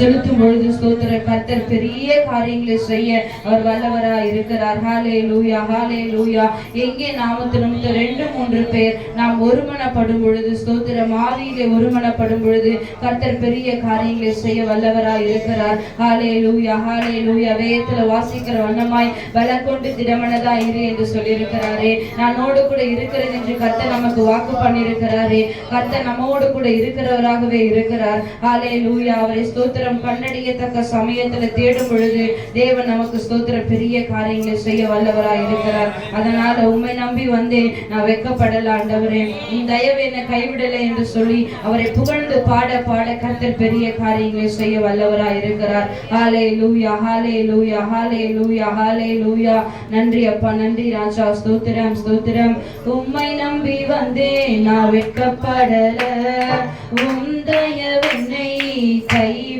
செலுத்தும் பொழுது ஸ்தோத்திர கர்த்தர் பெரிய காரியங்களை செய்ய அவர் வல்லவரா இருக்கிறார். ஹாலே லூயா ஹாலே லூயா எங்கே நாமத்து நிமித்த ரெண்டு மூன்று பேர் நாம் ஒருமனப்படும் பொழுது ஸ்தோத்திர மாலையிலே ஒருமனப்படும் பொழுது கர்த்தர் பெரிய காரியங்களை செய்ய வல்லவரா இருக்கிறார். ஹாலே லூயா ஹாலே லூயா வேதத்துல வாசிக்கிற வண்ணமாய் பலம் கொண்டு திடமனதா இரு என்று சொல்லியிருக்கிறாரே. நானோடு கூட இருக்கிறேன் என்று கர்த்தர் நமக்கு வாக்கு பண்ணியிருக்கிறாரே. கர்த்தர் நம்மோடு கூட இருக்கிறவராகவே இருக்கிறார். ஹாலே லூயா அவரை ஸ்தோத்திரம் கண்ணடியத்தக்க சமயத்துல தேடும் பொழுது தேவன் நமக்கு ஸ்தோத்திரம் பெரிய காரியங்களை செய்ய வல்லவராய் இருக்கிறார். அதனால உண்மை நம்பி வந்தேன் நான் வெக்கப்படல ஆண்டவரே. நீ தயவு என்னை கைவிடலை என்று சொல்லி அவரை புகழ்ந்து பாட பாட கர்த்தர் பெரிய காரியங்களை செய்ய வல்லவராய் இருக்கிறார். ஹாலே லூயா ஹாலே லூயா ஹாலே லூயா ஹாலே லூயா நன்றி அப்பா நன்றி ராஜா. ஸ்தோத்திரம் ஸ்தோத்திரம். உம்மை நம்பி வந்தேன் நான் வெட்கப்படல உம் கை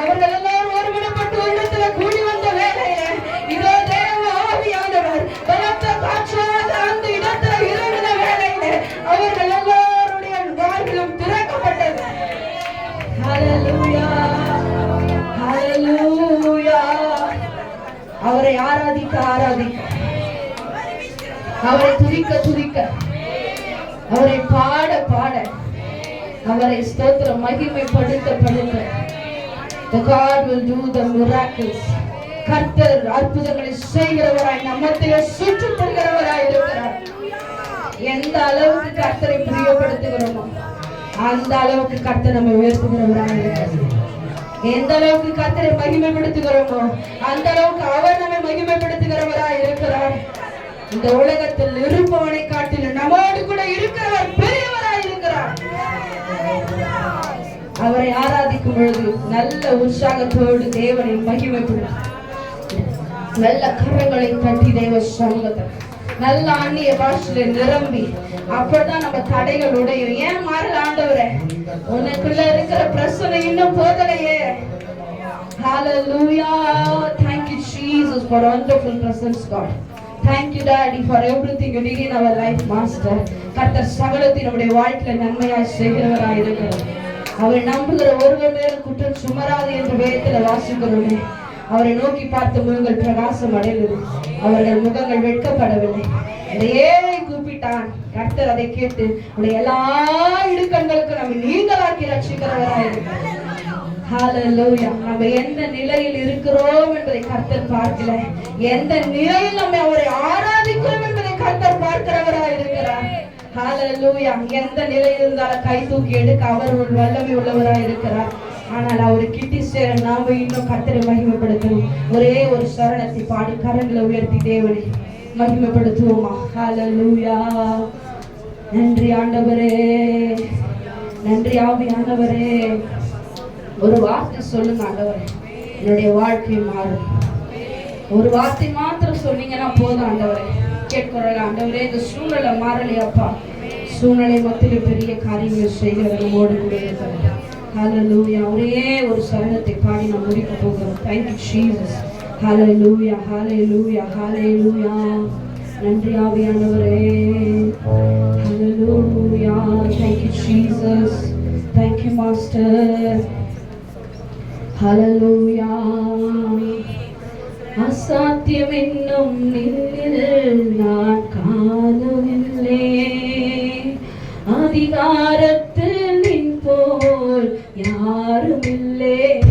அவர்கள் எல்லாரும் ஒருமனப்பட்டு ஒரு கூடி வந்த வேலையில இதோ தேவ ஆவியானவர் பலத்த காற்றாக அந்த இடத்துல இறங்கின வேலையில அவர்கள் எல்லாருடைய வாயிலும் திறக்கப்பட்டது. அவரை ஆராதிக்க ஆராதிக்க. அவரை துதிக்க துதிக்க. அவரை பாட பாட. அவரை ஸ்தோத்திரம் மகிமைப்படுத்த படுத்த. The God will do the miracles. கர்த்தர் அற்புதங்களை செய்கிறவராய் நம்மத்திலே சுற்றி தருகிறவராய் இருக்கிறார். எந்த அளவுக்கு கர்த்தரை பிரியப்படுத்துகிறோமோ அந்த அளவுக்கு கர்த்தர் நம்ம உயர்த்துகிறவராய் இருக்கிறார். எந்த அளவுக்கு கர்த்தரை மகிமைப்படுத்துகிறோமோ அந்த அளவுக்கு அவர் நம்மை மகிமைப்படுத்துகிறவராய் இருக்கிறார். இந்த உலகத்தில் இருப்பவனை காட்டிலும் நம்மோடு கூட இருக்கிறவர் பெரியவராய் இருக்கிறார். அவரை ஆராதிக்கும் பொழுது நல்ல உற்சாகத்தோடு தேவனை மகிமைப்படும் நல்ல கரங்களை தட்டி தேவ சமூகத்தை நல்ல அந்நிய பாஷையில நிரம்பி அப்பதான் நம்ம தடைகள் உடையும் ஏன் மாறல ஆண்டவரே உனக்குள்ள இருக்கிற பிரச்சனை இன்னும் போதலையே Hallelujah. Thank you, Jesus, for wonderful presence, God. Thank you, Daddy, for everything you did in our life, Master. கர்த்தர் சகலத்தை நம்முடைய வாழ்க்கையில நன்மையாய் செய்கிறவராய் இருக்கிறார் அவரை நம்புகிற ஒருவர் மேலும் குற்றம் சுமராது என்று வேதத்துல வாசிக்கிறோமே அவரை நோக்கி பார்த்த முகங்கள் பிரகாசம் அடைந்தது. அவர்கள் முகங்கள் வெட்கப்படவில்லை. அந்த ஏழை கூப்பிட்டான் கர்த்தர் அதை கேட்டு உடைய எல்லா இடுக்கண்களுக்கும் நம்ம நீங்களாக்கி ரட்சிக்கிறவராய் நம்ம எந்த நிலையில் இருக்கிறோம் என்பதை கர்த்தர் பார்க்கல. எந்த நிலையில் நம்ம அவரை ஆராதிக்கிறோம் என்பதை கர்த்தர் பார்க்கிறவராயிருக்கிறார் இருக்கிறார் எந்த நிலையில் இருந்தாலும் கை தூக்கி எடுக்க அவர் ஒரு வல்லமை உள்ளவராய் இருக்கிறார். ஆனால் அவர் கிட்டி சேர நாம இன்னும் கத்திரை மகிமைப்படுத்தணும் ஒரே ஒரு சரணத்தை பாடி கரங்களை உயர்த்தி தேவனை மகிமைப்படுத்துவோமா? Hallelujah. நன்றி ஆண்டவரே. நன்றி ஆவியானவரே. ஒரு வார்த்தை சொல்லுங்க ஆண்டவரே. என்னுடைய வாழ்க்கை மாறும். ஒரு வார்த்தை மாத்திரம் சொன்னீங்கன்னா போதும் ஆண்டவரே. கேட்கிறோம் ஆண்டவரே இந்த சூழ்நிலை மாறலையாப்பா சூழ்நிலை மத்தியில் பெரிய காரியங்கள் செய்கிற நம்மோடு கூட ஹலலூயா ஒரே ஒரு சரணத்தை பாடி நான் முடிக்க போகிறோம் தேங்க்யூ ஷீசஸ் ஹாலே லூயா ஹாலே லூயா ஹாலே லூயா நன்றி ஆவியானவரே hallelujah thank you Jesus thank you master hallelujah அசாத்தியம் என்னும் நின்னில் நான் காணவில்லை. அதிகாரத்தில் நின் போல் யாரும் இல்லை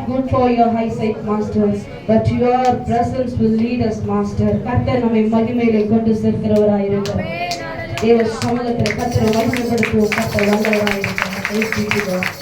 not enough good for your high sight masters, but your presence will lead us, master. கர்த்தர் நம்மை மகிமையிலே கொண்டு சேர்க்கிறவராய் இருக்கிறார் தேவ சமூகத்தில் கர்த்தரை மகிமைப்படுத்துவோம் கர்த்தர் வல்லவராய்